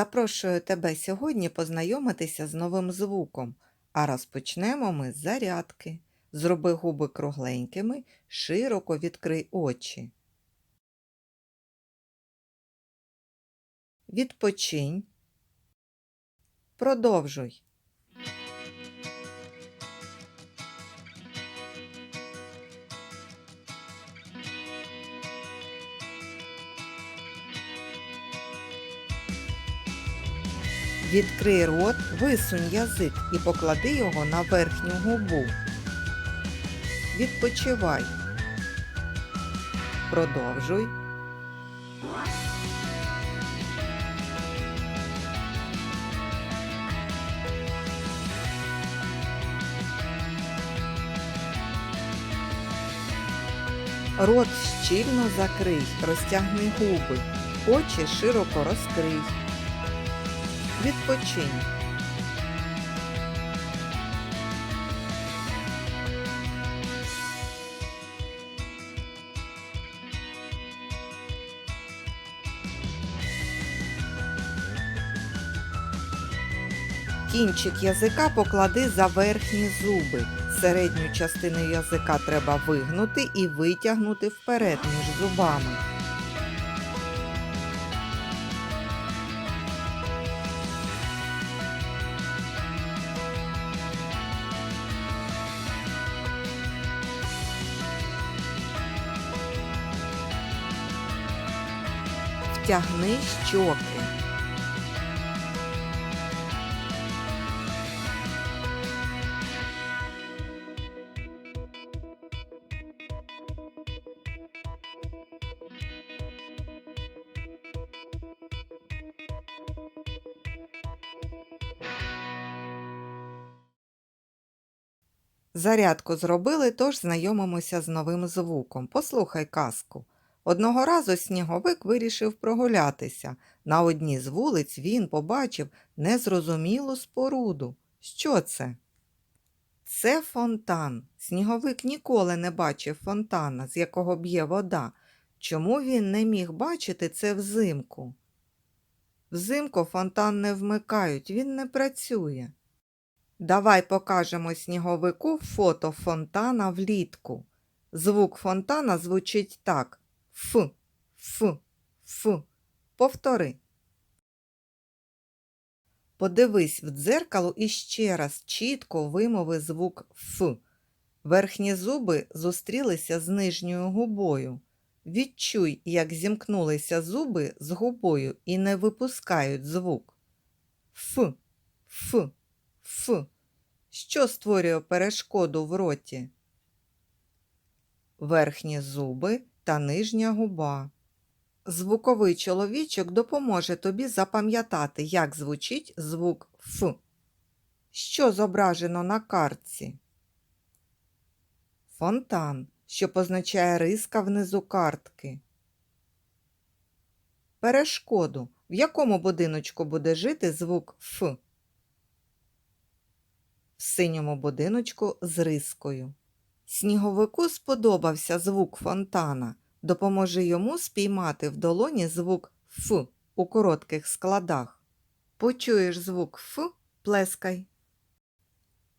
Запрошую тебе сьогодні познайомитися з новим звуком, а розпочнемо ми з зарядки. Зроби губи кругленькими, широко відкрий очі. Відпочинь. Продовжуй. Відкрий рот, висунь язик і поклади його на верхню губу. Відпочивай. Продовжуй. Рот щільно закрий, розтягни губи, очі широко розкрий. Відпочинь. Кінчик язика поклади за верхні зуби. Середню частину язика треба вигнути і витягнути вперед між зубами. Втягни щоки. Зарядку зробили, тож знайомимося з новим звуком. Послухай казку. Одного разу сніговик вирішив прогулятися. На одній з вулиць він побачив незрозумілу споруду. Що це? Це фонтан. Сніговик ніколи не бачив фонтана, з якого б'є вода. Чому він не міг бачити це взимку? Взимку фонтан не вмикають, він не працює. Давай покажемо сніговику фото фонтана влітку. Звук фонтана звучить так: Ф, Ф, Ф. Повтори. Подивись в дзеркало і ще раз чітко вимови звук Ф. Верхні зуби зустрілися з нижньою губою. Відчуй, як зімкнулися зуби з губою і не випускають звук. Ф, Ф. Ф. Що створює перешкоду в роті? Верхні зуби та нижня губа. Звуковий чоловічок допоможе тобі запам'ятати, як звучить звук Ф. Що зображено на картці? Фонтан, що позначає риска внизу картки. Перешкоду. В якому будиночку буде жити звук Ф? в синьому будиночку з рискою. Сніговику сподобався звук фонтана. Допоможи йому спіймати в долоні звук Ф у коротких складах. Почуєш звук Ф, плескай.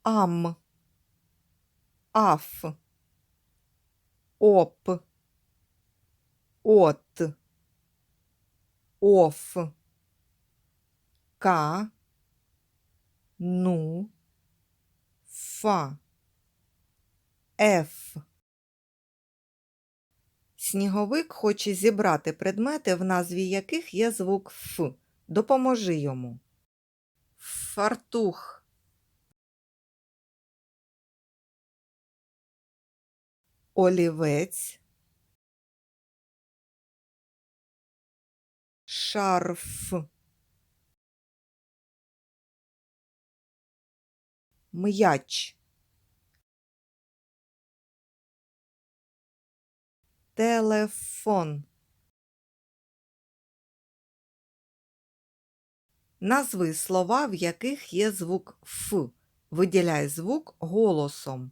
Ам. Аф. Оп. От. Оф. Ка. Ну. Фа. Ф. Сніговик хоче зібрати предмети, в назві яких є звук Ф. Допоможи йому. Фартух. Олівець. Шарф. М'яч. Телефон. Назви слова, в яких є звук Ф. Виділяй звук голосом.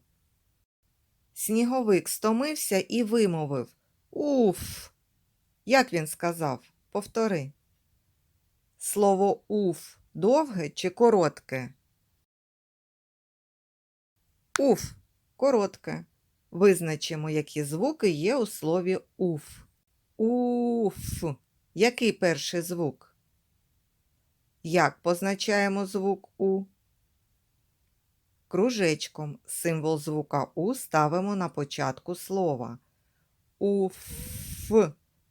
Сніговик стомився і вимовив Уф. Як він сказав? Повтори. Слово уф довге чи коротке? Уф коротке. Визначимо, які звуки є у слові уф. Уф. Який перший звук? Як позначаємо звук У? Кружечком символ звука У ставимо на початку слова. Уф.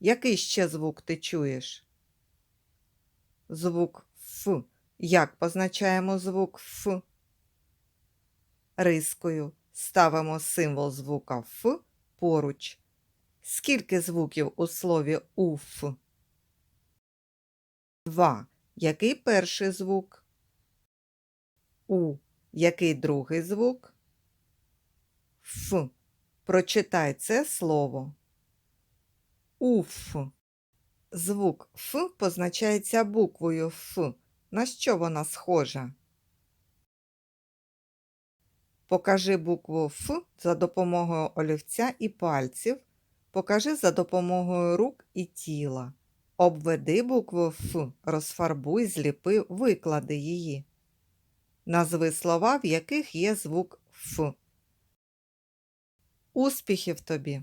Який ще звук ти чуєш? Звук Ф. Як позначаємо звук Ф? Рискою ставимо символ звука Ф поруч. Скільки звуків у слові уф? Два. Який перший звук? У. Який другий звук? Ф. Прочитай це слово. Уф. Звук Ф позначається буквою Ф. На що вона схожа? Покажи букву Ф за допомогою олівця і пальців. Покажи за допомогою рук і тіла. Обведи букву Ф, розфарбуй, зліпи, виклади її. Назви слова, в яких є звук Ф. Успіхів тобі!